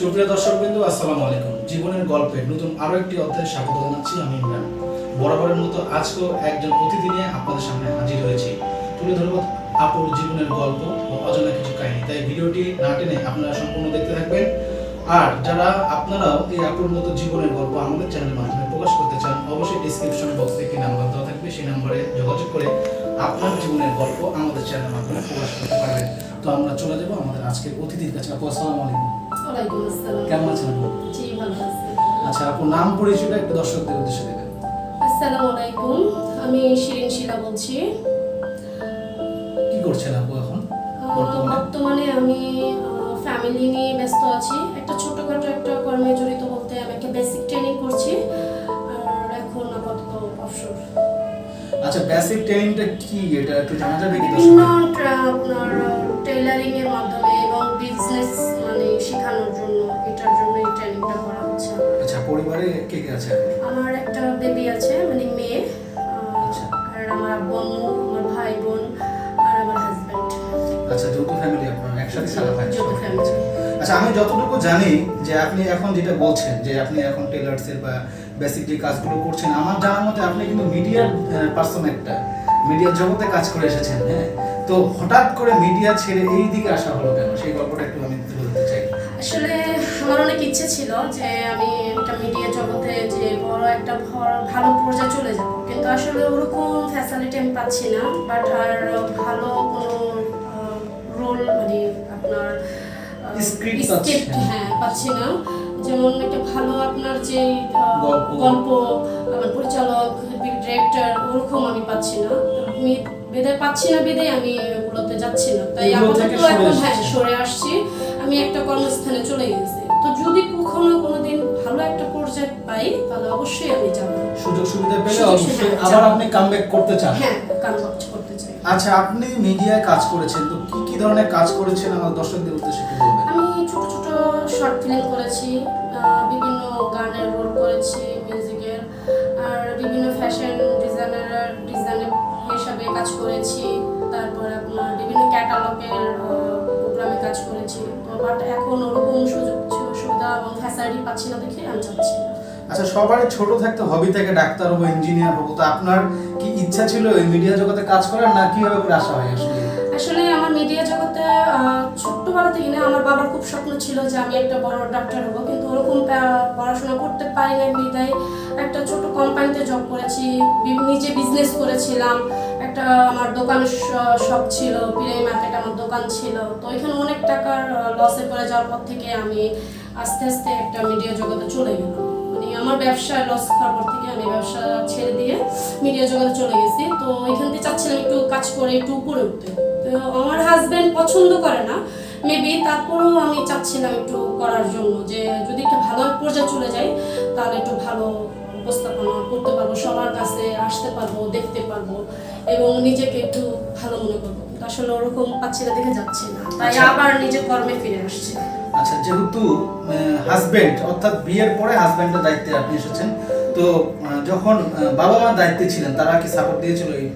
সুপ্রিয় দর্শক বিন্দু আসসালামু আলাইকুম। জীবনের গল্পের নতুন আরও একটি অধ্যায়ে স্বাগত জানাচ্ছি আমি ইমরান। বরাবরের মতো আজকেও একজন অতিথি নিয়ে আপনাদের সামনে হাজির হয়েছি। তুলে ধরব আপুর জীবনের গল্প ও অজানা কিছু কাহিনী। তাই ভিডিওটি না টেনে আপনারা সম্পূর্ণ দেখতে থাকবেন। আর যারা আপনারাও এই আপুর মতো জীবনের গল্প আমাদের চ্যানেলের মাধ্যমে প্রকাশ করতে চান, অবশ্যই ডিসক্রিপশন বক্সে একটি নাম্বার দেওয়া থাকবে। সেই নাম্বারে যোগাযোগ করে আপনার জীবনের গল্প আমাদের চ্যানেলের মাধ্যমে প্রকাশ করতে পারবেন। তো আমরা চলে যাব আমাদের আজকের অতিথির কাছে। আপু, আসসালামু আলাইকুম। ওয়ালাইকুম আসসালাম কেমন আছেন আপু? জি ভালো আছি। আচ্ছা আপু নাম পরিচয়টা একটু দর্শকদের উদ্দেশ্যে দেবেন আসসালামু আলাইকুম। আমি শিরিন শিলা বলছি। কি করছেন আপু এখন? বর্তমানে? বর্তমানে আমি ফ্যামিলি নিয়ে ব্যস্ত আছি। একটা ছোটখাটো একটা কর্মে জড়িত বলতে আমি একটা বেসিক ট্রেনিং করছি। আর এখন আপাতত অবসর আচ্ছা বেসিক ট্রেনিংটা কি? এটা একটু জানা যাবে কি দর্শক আপনার টেইলারিং এর মাধ্যমে বিজনেস মানে শেখানোর জন্য এটার জন্য এই ট্রেনিংটা করা হচ্ছে আচ্ছা পরিবারে কে কে আছে? আমার একটা বেবি আছে মানে মেয়ে আচ্ছা। আর আমার আব্বু আমার ভাই বোন আর আমার হাজবেন্ড আচ্ছা যৌথ ফ্যামিলি আপনার একসাথে সারা ভাই যৌথ family। আচ্ছা আমি যতটুকু জানি যে আপনি এখন যেটা বলছেন যে আপনি এখন টেলার্সের বা বেসিক যে কাজগুলো করছেন আমার জানার মতে আপনি কিন্তু মিডিয়ার পার্সন একটা। মিডিয়ার জগতে কাজ করে এসেছেন হ্যাঁ? তো হঠাৎ করে মিডিয়া ছেড়ে এই দিকে আসা হলো কেন? সেই গল্পটা একটু আমি ধরতে চাই। আসলে আমার অনেক ইচ্ছে ছিল যে আমি একটা মিডিয়া জগতে যে বড় একটা ভালো পর্যায়ে চলে যাব। কিন্তু আসলে ওরকম ফ্যাসিলিটি আমি পাচ্ছি না। বাট আর ভালো কোনো রোল মানে আপনার স্ক্রিপ্ট হ্যাঁ পাচ্ছি না। যেমন একটা ভালো আপনার যে গল্প। গল্প আমার পরিচালক ডিরেক্টর ওরকম আমি পাচ্ছি না। আমি বেদে পাচ্ছি না বেদে আমি ওগুলোতে যাচ্ছি না। তাই আপাতত এখন হ্যাঁ সরে আসছি। আমি একটা কর্মস্থানে চলে গেছি। তো যদি কখনো কোনোদিন ভালো একটা পর্যায়ে পাই তাহলে অবশ্যই আমি যাব। সুযোগ সুবিধা পেলে অবশ্যই আবার আপনি কামব্যাক করতে চান। হ্যাঁ কাজ করতে চাই। আচ্ছা আপনি মিডিয়ায় কাজ করেছেন তো কি কি ধরনের কাজ করেছেন? আমার দর্শকদের উদ্দেশ্যে একটু বলবেন। আমি ছোট ছোট শর্ট ফিল্ম করেছি বিভিন্ন গানের রোল করেছি মিউজিকের আর বিভিন্ন ফ্যাশন কাজ করেছি তারপর আপনার বিভিন্ন ক্যাটালগের প্রোগ্রামে কাজ করেছি। তো বাট এখন ওরকম সুযোগ সুবিধা এবং ফ্যাসিলিটি পাচ্ছি না দেখে আমি চাচ্ছি না। আচ্ছা সবারই ছোট থাকতে হবি থেকে ডাক্তার হব ইঞ্জিনিয়ার হব তো আপনার কি ইচ্ছা ছিল এই মিডিয়া জগতে কাজ করার না কীভাবে করে হয় আসলে? আসলে আমার মিডিয়া জগতে ছোট্টবেলা থেকে না আমার বাবার খুব স্বপ্ন ছিল যে আমি একটা বড় ডাক্তার হব কিন্তু ওরকম পড়াশোনা করতে পারি না বিদায়। একটা ছোট কোম্পানিতে জব করেছি নিজে বিজনেস করেছিলাম। একটা আমার দোকান শপ ছিল পিরাই মার্কেট আমার দোকান ছিল। তো এখানে অনেক টাকার লসে পড়ে যাওয়ার পর থেকে আমি আস্তে আস্তে একটা মিডিয়া জগতে চলে গেলাম। মানে আমার ব্যবসায় লস হওয়ার পর থেকে আমি ব্যবসা ছেড়ে দিয়ে মিডিয়া জগতে চলে গেছি। তো এখান থেকে চাচ্ছিলাম একটু কাজ করে, একটু উপরে উঠতে। তো আমার হাজবেন্ড পছন্দ করে না মেবি তারপরেও আমি চাচ্ছিলাম একটু করার জন্য যে যদি একটা ভালো পর্যায়ে চলে যাই, তাহলে একটু ভালো উপস্থাপনা করতে পারব সবার কাছে আসতে পারব দেখতে পারব এবং নিজেকে একটু ভালো মনে করব। আসলে ওরকম পাচ্ছি না দেখে যাচ্ছে না। তাই আচ্ছা। আবার নিজের কর্মে ফিরে আসছে। আচ্ছা যেহেতু হাজবেন্ড অর্থাৎ বিয়ের পরে হাজবেন্ডের দায়িত্বে আপনি এসেছেন তো যখন বাবা মার দায়িত্বে ছিলেন তারা কি সাপোর্ট দিয়েছিল এই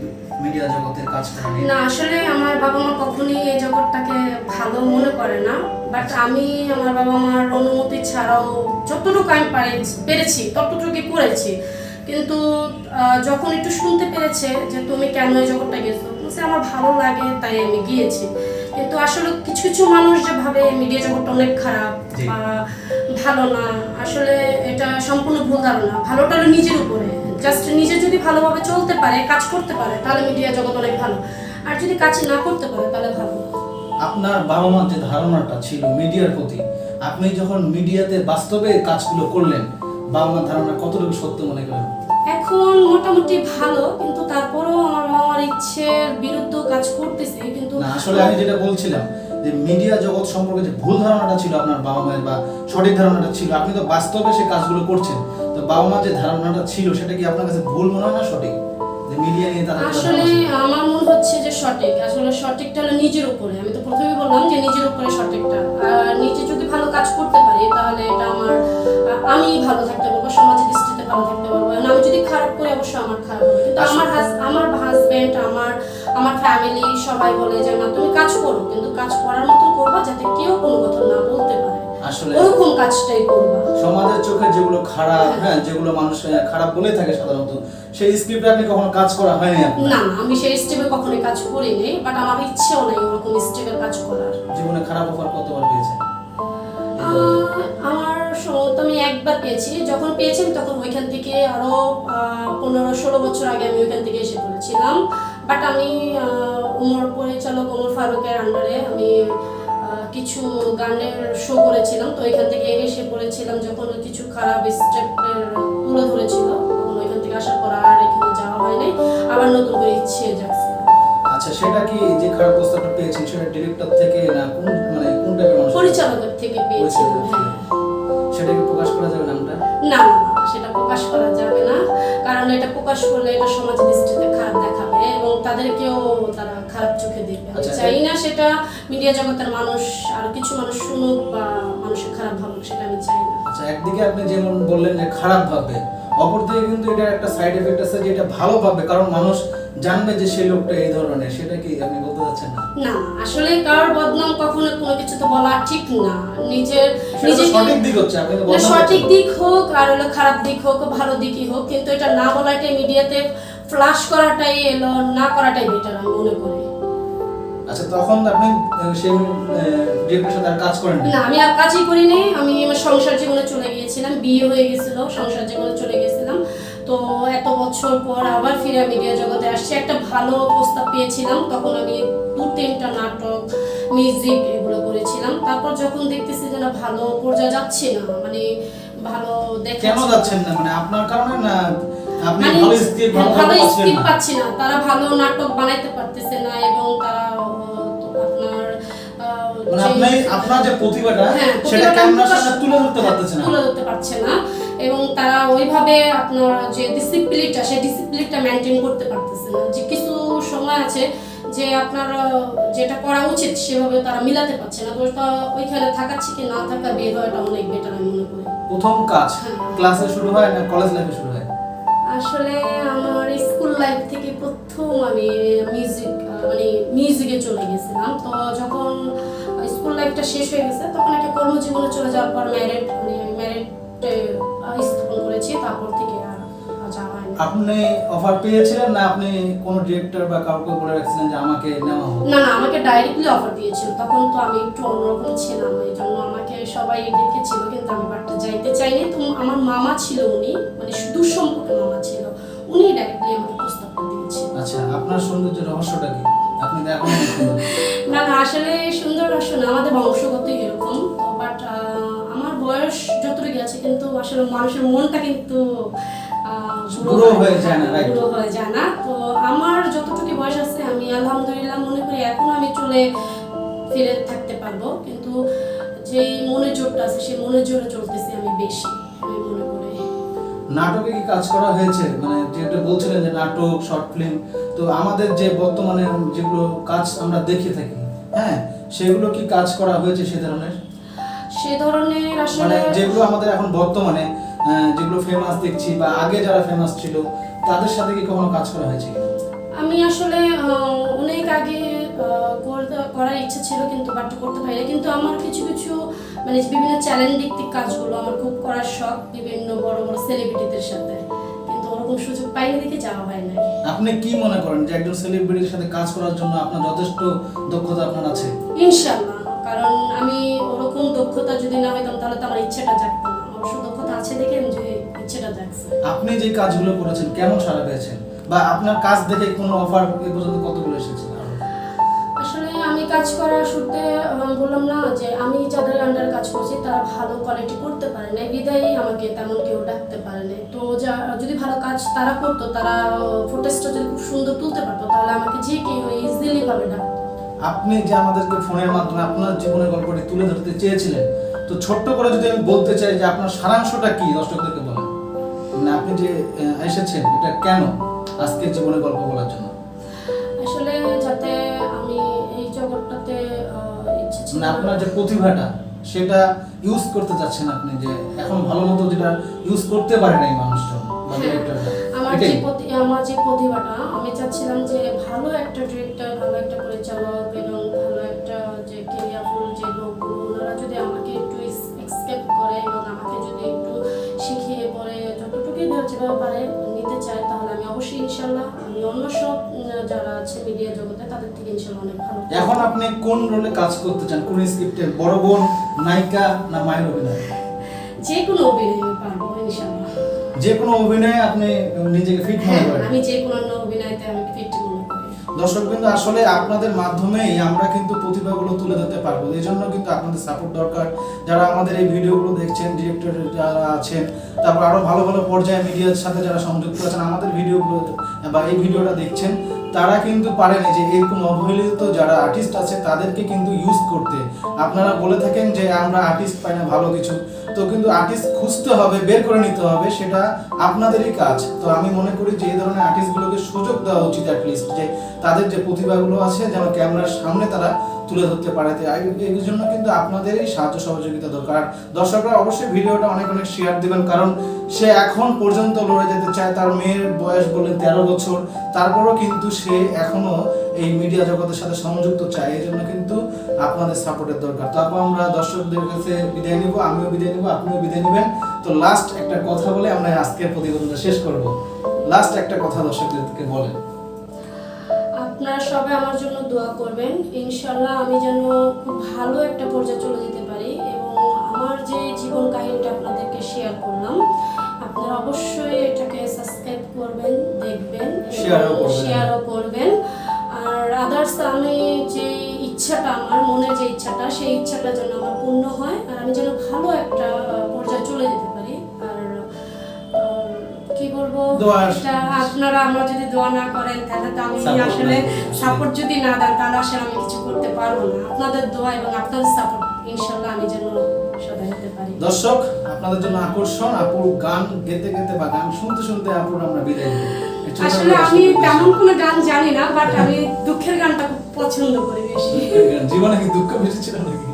মিডিয়া জগতের কাজ করা না আসলে আমার বাবা মা কখনোই এই জগৎটাকে ভালো মনে করে না বাট আমি আমার বাবা মার অনুমতি ছাড়াও যতটুকু আমি পারি পেরেছি ততটুকু করেছি। কিন্তু যখন একটু শুনতে পেরেছে যে তুমি কেন এই জগৎটা গেছো বলছে আমার ভালো লাগে তাই আমি গিয়েছি। কিন্তু আসলে কিছু কিছু মানুষ যে ভাবে মিডিয়া জগৎটা অনেক খারাপ বা ভালো না। আসলে এটা সম্পূর্ণ ভুল ধারণা। ভালোটা হলো নিজের উপরে। জাস্ট নিজে যদি ভালোভাবে চলতে পারে কাজ করতে পারে তাহলে মিডিয়া জগৎ অনেক ভালো। আর যদি কাজ না করতে পারে তাহলে ভালো। আপনার বাবা মার যে ধারণাটা ছিল মিডিয়ার প্রতি আপনি যখন মিডিয়াতে বাস্তবে কাজগুলো করলেন বাবা মার ধারণা কতটুকু সত্য মনে করেন? এখন মোটামুটি ভালো কিন্তু তারপরেও আমার বাবা মার ইচ্ছের বিরুদ্ধে কাজ করতেছে কিন্তু আসলে আমি যেটা বলছিলাম যে মিডিয়া জগৎ সম্পর্কে যে ভুল ধারণাটা ছিল আপনার বাবা মায়ের বা সঠিক ধারণাটা ছিল আপনি তো বাস্তবে সে কাজগুলো করছেন। তো বাবা মার যে ধারণাটা ছিল সেটা কি আপনার কাছে ভুল মনে হয় না সঠিক? যে মিডিয়া নিয়ে তাদের যে আসলে আমার মনে হচ্ছে যে সঠিক। আসলে সঠিকটা হলো নিজের উপরে। আমি তো প্রথমেই বললাম যে নিজের উপরে সঠিকটা। আর নিজে যদি ভালো কাজ করতে পারি তাহলে এটা আমার আমি ভালো থাকতে পারব সমাজের দৃষ্টিতে ভালো থাকতে পারব। আমি যদি খারাপ করি অবশ্যই আমার খারাপ হবে। কিন্তু আমার আমার হাজবেন্ড আমার আমার ফ্যামিলি সবাই বলে যে না তুমি কাজ করো কিন্তু কাজ করার মতো করবা যাতে কেউ কোনো কথা না বলতে পারে। আসলে ওরকম কাজটাই করবা। সমাজের চোখে যেগুলো খারাপ হ্যাঁ। যেগুলো মানুষ খারাপ বলে থাকে সাধারণত সেই স্ক্রিপ্টে আপনি কখনো কাজ করা হয়নি না আমি সেই স্টেপে কখনোই কাজ করিনি বাট আমার ইচ্ছেও নাই ওরকম স্টেপের কাজ করার। জীবনে খারাপ অফার কতবার পেয়েছেন? আমার সম্ভবত আমি একবার পেয়েছি। যখন পেয়েছি তখন ওইখান থেকে আরও পনেরো ষোলো বছর আগে আমি ওইখান থেকে এসে পড়েছিলাম। বাট আমি উমর পরিচালক ওমর ফারুকের আন্ডারে আমি কিছু গানের শো করেছিলাম। তো এখান থেকে এসে পড়েছিলাম যখন কিছু খারাপ স্টেপের তুলে ধরেছিল। তখন ওইখান থেকে আসার পর আর এখানে যাওয়া হয়নি আবার নতুন করে ইচ্ছে যাচ্ছে। আচ্ছা সেটা কি যে খারাপ প্রস্তাবটা পেয়েছেন সেটা ডিরেক্টর থেকে না কোন মানে কোন টাইপের পরিচালকের থেকে পেয়েছিলাম হ্যাঁ। সেটা কি প্রকাশ করা যাবে নামটা? না, সেটা প্রকাশ করা যাবে না। কারণ এটা প্রকাশ করলে এটা সমাজ তাদেরকেও তারা খারাপ চোখে দেখবে। আমি আচ্ছা, চাই না সেটা মিডিয়া জগতের মানুষ আর কিছু মানুষ শুনুক বা মানুষের খারাপ ভাবুক সেটা আমি চাই না। আচ্ছা একদিকে আপনি যেমন বললেন যে খারাপ ভাববে অপরদিকে কিন্তু এটা একটা সাইড এফেক্ট আছে যে এটা ভালো কারণ মানুষ জানবে যে সেই লোকটা এই ধরনের সেটা কি আপনি বলতে চাচ্ছেন না? না আসলে কারোর বদনাম কখনো কোনো কিছু তো বলা ঠিক না। নিজের নিজেকে সঠিক দিক হচ্ছে আপনি সঠিক দিক হোক আর হলো খারাপ দিক হোক ভালো দিকই হোক কিন্তু এটা না বলাটাই মিডিয়াতে ফ্লাশ করাটাই এলো না করাটাই বেটার আমি মনে করি। আচ্ছা তখন আপনি সেই ডিরেক্টরের সাথে আর কাজ করেন না আমি আর কাজই করিনি। আমি আমার সংসার জীবনে চলে গিয়েছিলাম বিয়ে হয়ে গেছিল সংসার জীবনে চলে গেছিলাম তো এত বছর পর আবার ফিরে মিডিয়া জগতে আসছি। একটা ভালো প্রস্তাব পেয়েছিলাম তখন আমি দু তিনটা নাটক মিউজিক এগুলো করেছিলাম। তারপর যখন দেখতেছি যে না ভালো পর্যায়ে যাচ্ছে না মানে ভালো দেখা কেন যাচ্ছেন না? মানে আপনার কারণে না আপনি ভালো স্ক্রিপ্ট ভালো ভালো স্ক্রিপ্ট পাচ্ছি না। তারা ভালো নাটক বানাইতে পারতেছে না এবং তারা আপনার যে- আপনি আপনার যে প্রতিভাটা হ্যাঁ, সেটা ক্যামেরার সামনে তুলে ধরতে পারতেছে না? তুলে ধরতে পারছে না। এবং তারা ওইভাবে আপনার যে ডিসিপ্লিনটা সেই ডিসিপ্লিনটা মেনটেন করতে পারতেছে না। যে কিছু সময় আছে যে আপনার যেটা করা উচিত সেভাবে তারা মিলাতে পারছে না। তো ওইখানে থাকাচ্ছে কি না থাকা বের হওয়াটা অনেক বেটার আমি মনে করি। প্রথম কাজ হ্যাঁ। ক্লাসে শুরু হয় না কলেজ লাইফে শুরু হয়? আসলে আমার স্কুল লাইফ থেকে প্রথম আমি মিউজিক মানে মিউজিকে চলে গেছিলাম। তো যখন স্কুল লাইফটা শেষ হয়ে গেছে, তখন একটা কর্মজীবনে চলে যাওয়ার পর ম্যারেড মানে ম্যারেড স্থাপন করেছি, তারপর থেকে আপনি অফার পেয়েছিলেন না আপনি কোনো ডিরেক্টর বা কাউকে বলে রাখছিলেন যে আমাকে নেওয়া হোক? না না আমাকে ডাইরেক্টলি অফার দিয়েছিল। তখন তো আমি একটু অন্যরকম ছিলাম এই জন্য আমাকে সবাই দেখেছিল কিন্তু আমি বাট্টা যাইতে চাইনি। তো আমার মামা ছিল উনি মানে দুঃসম্পর্কের মামা ছিল উনি ডাইরেক্টলি আমাকে প্রস্তাবটা দিয়েছিল। আচ্ছা আপনার সৌন্দর্য রহস্যটা কি? আপনি সুন্দর। না। না আসলে সুন্দর আসলে আমাদের বংশগতই এরকম বাট আমার বয়স যতটুকু আছে কিন্তু আসলে মানুষের মনটা কিন্তু বুড়ো হয়ে যায় না? বুড়ো হয়ে যায় না। তো আমার যতটুকু বয়স আছে আমি আলহামদুলিল্লাহ মনে করি এখন আমি চলে ফিরে থাকতে পারব। কিন্তু যে মনের জোরটা আছে সেই মনের জোরে চলতেছি আমি বেশি আমি মনে করি। নাটকে কি কাজ করা হয়েছে? মানে যেটা বলছিলেন যে নাটক শর্ট ফিল্ম তো আমাদের যে বর্তমানে যেগুলো কাজ আমরা দেখে থাকি হ্যাঁ সেগুলো কি কাজ করা হয়েছে সে ধরনের? সে ধরনের মানে আসলে যেগুলো আমাদের এখন বর্তমানে যেগুলো ফেমাস দেখছি বা আগে যারা ফেমাস ছিল তাদের সাথে কি কখনো কাজ করা হয়েছে আমি আসলে অনেক আগে করার ইচ্ছে ছিল কিন্তু বাট করতে পারি না কিন্তু আমার কিছু কিছু মানে বিভিন্ন চ্যালেঞ্জ ভিত্তিক কাজগুলো আমার খুব করার শখ বিভিন্ন বড় বড় সেলিব্রিটিদের সাথে। কিন্তু ওরকম সুযোগ পাইনি দেখে যাওয়া হয় নাই। আপনি কি মনে করেন যে একজন সেলিব্রিটির সাথে কাজ করার জন্য আপনার যথেষ্ট দক্ষতা আপনার আছে? ইনশাল্লাহ কারণ আমি ওরকম দক্ষতা যদি না হইতাম তাহলে তো আমার ইচ্ছাটা জাগতো। না দক্ষতা আছে দেখে আমি যে ইচ্ছেটা জাগছে আপনি যে কাজগুলো করেছেন কেমন সাড়া পেয়েছেন? বা আপনার কাজ দেখে কোনো অফার এ পর্যন্ত কতগুলো এসেছে? আসলে আমি কাজ করার শুরুতে বললাম না যে আমি যাদের আন্ডারে কাজ করছি তারা ভালো কোয়ালিটি করতে পারে না বিদায়ী আমাকে তেমন কেউ ডাকতে পারে না তো যা যদি ভালো কাজ তারা করতো তারা ফুটেজটা যদি খুব সুন্দর তুলতে পারতো তাহলে আমাকে যে কেউ ইজিলি ভাবে ডাকতো। আপনি যে আমাদেরকে ফোনের মাধ্যমে আপনার জীবনের গল্পটি তুলে ধরতে চেয়েছিলেন তো ছোট্ট করে যদি আমি বলতে চাই যে আপনার সারাংশটা কি দর্শকদেরকে বলেন। মানে আপনি যে এসেছেন এটা কেন আজকের জীবনের গল্প বলার জন্য? আসলে যাতে আমি এই জগৎটাতে মানে আপনার যে প্রতিভাটা সেটা ইউজ করতে চাচ্ছেন আপনি যে এখন ভালো মতো যেটা ইউজ করতে পারে নাই মানুষজন বা হ্যাঁ, আমার যে আমার যে প্রতিভাটা আমি চাচ্ছিলাম যে ভালো একটা ডিরেক্টর ভালো একটা পরিচালক যেভাবে পারে নিতে চায় তাহলে আমি অবশ্যই ইনশাল্লাহ আমি অন্য সব যারা আছে মিডিয়া জগতে তাদের থেকে ইনশাল্লাহ অনেক ভালো। এখন আপনি কোন রোলে কাজ করতে চান? কোন স্ক্রিপ্টের বড় বোন নায়িকা না মায়ের অভিনয়? যে কোনো অভিনয় পারব ইনশাল্লাহ। যে কোনো অভিনয়ে আপনি নিজেকে ফিট মনে হ্যাঁ করেন? আমি যে কোনো অভিনয়তে আমি ফিট মনে দর্শক কিন্তু আসলে আপনাদের মাধ্যমেই আমরা কিন্তু প্রতিভাগুলো তুলে ধরতে পারব। এই জন্য কিন্তু আপনাদের সাপোর্ট দরকার। যারা আমাদের এই ভিডিওগুলো দেখছেন ডিরেক্টর যারা আছেন, তারপর আরও ভালো ভালো পর্যায়ে মিডিয়ার সাথে যারা সংযুক্ত আছেন, আমাদের ভিডিওগুলো বা এই ভিডিওটা দেখছেন, তারা কিন্তু পারেনি যে এরকম অবহেলিত যারা আর্টিস্ট আছে, তাদেরকে কিন্তু ইউজ করতে। আপনারা বলে থাকেন যে আমরা আর্টিস্ট পাই না, ভালো কিছু। তো কিন্তু আর্টিস্ট খুঁজতে হবে, বের করে নিতে হবে, সেটা আপনাদেরই কাজ। তো আমি মনে করি যে এই ধরনের আর্টিস্টগুলোকে সুযোগ দেওয়া উচিত অ্যাটলিস্ট যে তাদের যে প্রতিভাগুলো আছে যেন ক্যামেরার সামনে তারা তুলে ধরতে পারে। এই- জন্য কিন্তু আপনাদেরই সাহায্য সহযোগিতা দরকার। দর্শকরা অবশ্যই ভিডিওটা অনেক অনেক শেয়ার দিবেন, কারণ সে এখন পর্যন্ত লড়ে যেতে চায়। তার মেয়ের বয়স বললেন তেরো বছর, তারপরও কিন্তু সে এখনও এই মিডিয়া জগতের সাথে সংযুক্ত চায় এই জন্য কিন্তু আপনাদের সাপোর্টের দরকার। তারপর আমরা দর্শকদের কাছে বিদায় নিব আমিও বিদায় নিব আপনিও বিদায় নেবেন। তো লাস্ট একটা কথা বলে আমরা আজকের প্রতিবেদনটা শেষ করব। লাস্ট একটা কথা দর্শকদেরকে বলেন আপনারা সবাই আমার জন্য দোয়া করবেন। ইনশাল্লাহ আমি যেন খুব ভালো একটা পর্যায়ে চলে যেতে পারি এবং আমার যে জীবন কাহিনীটা আপনাদেরকে শেয়ার করলাম আপনারা অবশ্যই এটাকে সাবস্ক্রাইব করবেন দেখবেন শেয়ারও করবেন। আদার্স আমি যে ইচ্ছাটা আমার মনে যে ইচ্ছাটা সেই ইচ্ছাটা যেন আমার পূর্ণ হয় আর আমি যেন ভালো একটা পর্যায়ে চলে যেতে পারি। আর কি বলব? এটা আপনারা আমরা যদি দোয়া না করেন তাহলে তো আমি আসলে সাপোর্ট যদি না দেন তাহলে আসলে আমি কিছু করতে পারব না। আপনাদের দোয়া এবং আপনাদের সাপোর্ট ইনশাল্লাহ আমি যেন দর্শক আপনাদের জন্য আকর্ষণ আপুর গান গেতে গেতে বা গান শুনতে শুনতে আপুর আমরা বিদায় আসলে আমি তেমন কোনো গান জানি না বাট আমি দুঃখের গানটা খুব পছন্দ করি বেশি। জীবনে কি দুঃখ বেশি ছিল নাকি?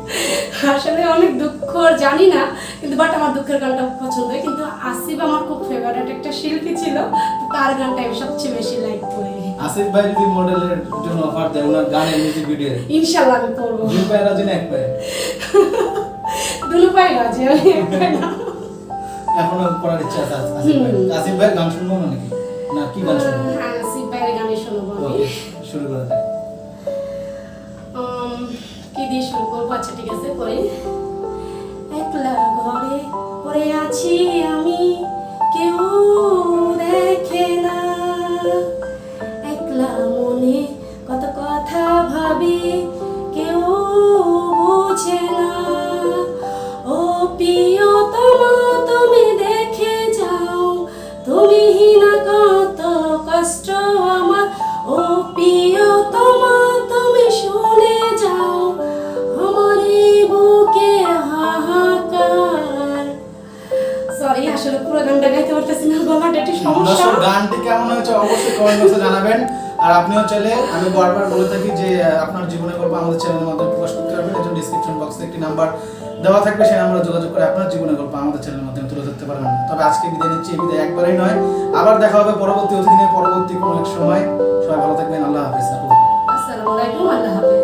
আসলে অনেক দুঃখ জানি না কিন্তু বাট আমার দুঃখের গানটা খুব পছন্দ কিন্তু আসিফ আমার খুব ফেভারিট একটা শিল্পী ছিল তার গানটা আমি সবচেয়ে বেশি লাইক করি। আসিফ ভাই যদি মডেলের জন্য অফার দেয় ওনার গানের মিউজিক ভিডিও ইনশাল্লাহ আমি করব। দুই পায়ে রাজি না এক পায়ে। দুটো পাই রাজি আমি এখনও করার ইচ্ছা আছে আসিফ ভাই। গান শুনব না নাকি? না কি গান শুনব? হ্যাঁ আসিফ ভাইয়ের গানই শুনব আমি। শুরু করা যাক কি দিয়ে শুরু করব? আচ্ছা ঠিক আছে করি। একলা ঘরে পড়ে আছি আমি কেউ দেখে না। একলা মনে কত কথা ভাবি পারতেছি না গলাটা একটু সমস্যা। গানটি কেমন হয়েছে অবশ্যই কমেন্ট বক্সে জানাবেন। আর আপনিও চাইলে আমি বারবার বলে থাকি যে আপনার জীবনের গল্প আমাদের চ্যানেলের মাধ্যমে প্রকাশ করতে পারবেন। এর জন্য ডিসক্রিপশন বক্সে একটি নাম্বার দেওয়া থাকবে সেই নাম্বারে যোগাযোগ করে আপনার জীবনের গল্প আমাদের চ্যানেলের মাধ্যমে তুলে ধরতে পারবেন। তবে আজকে বিদায় নিচ্ছি বিদায় একবারই নয়। আবার দেখা হবে পরবর্তী অতিদিনে পরবর্তী কোনো এক সময়। সবাই ভালো থাকবেন আল্লাহ হাফিজ। আসসালামু আলাইকুম আল্লাহ হাফেজ।